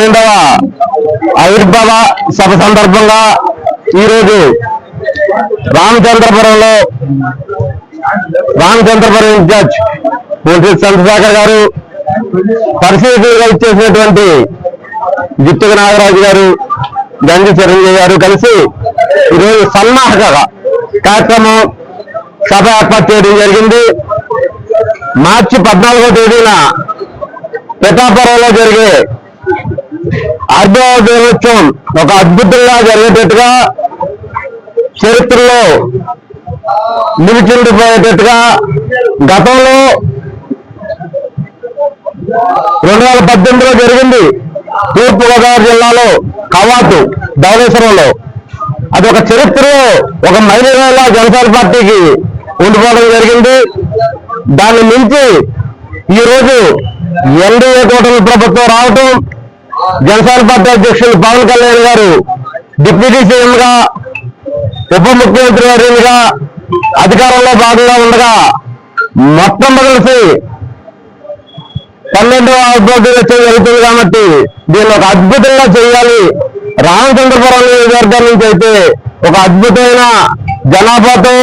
పన్నెండవ ఆవిర్భావ సభ సందర్భంగా ఈరోజు రామచంద్రపురంలో రామచంద్రపురం ఇన్ఛార్జ్ మంత్రి చంద్రశేఖర్ గారు పరిశీలకులుగా ఇచ్చేసినటువంటి జిత్తుక నాగరాజు గారు గంజి చిరంజీవి గారు కలిసి ఈరోజు సన్నాహక కార్యక్రమం సభ ఏర్పాటు చేయడం జరిగింది. మార్చి పద్నాలుగో తేదీన పిఠాపురంలో జరిగే ఆర్బీఐ ఒక అద్భుతంగా జరిగేటట్టుగా చరిత్రలో నిలిచిండిపోయేటట్టుగా గతంలో రెండు వేల పద్దెనిమిదిలో జరిగింది తూర్పుగోదావరి జిల్లాలో కవాతు ధవళేశ్వరంలో అది ఒక చరిత్రలో ఒక మహిళల జనసేన పార్టీకి ఉండిపోవడం జరిగింది. దాన్ని మించి ఈ రోజు ఎన్డీఏ కూటమి ప్రభుత్వం రావటం జనసేన పార్టీ అధ్యక్షులు పవన్ కళ్యాణ్ గారు డిప్యూటీ సీఎం గా ఉప ముఖ్యమంత్రి గారిగా అధికారంలో భాగంగా ఉండగా మొత్తం కలిసి పన్నెండవ అభ్యర్థులు జరుగుతుంది కాబట్టి దీన్ని ఒక అద్భుతంగా చేయాలి. రామచంద్రపురం నియోజకవర్గం నుంచి అయితే ఒక అద్భుతమైన జనాభాతో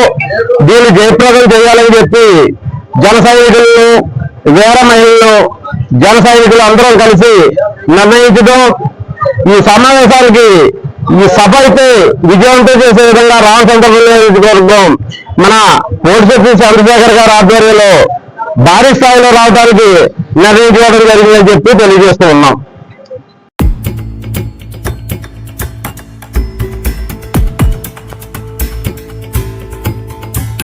దీన్ని జయప్రదం చేయాలని చెప్పి జన సైనికులను వీర మహిళలు జన సైనికులు అందరం కలిసి నిర్ణయించడం ఈ సమావేశానికి ఈ సభ అయితే విజయవంతం చేసే విధంగా రామచంద్రపురం నియోజకవర్గం మన ఓడిశెట్టి చంద్రశేఖర్ గారి ఆధ్వర్యంలో భారీ స్థాయిలో రావడానికి నిర్ణయించుకోవడం జరిగిందని చెప్పి తెలియజేస్తూ ఉన్నాం.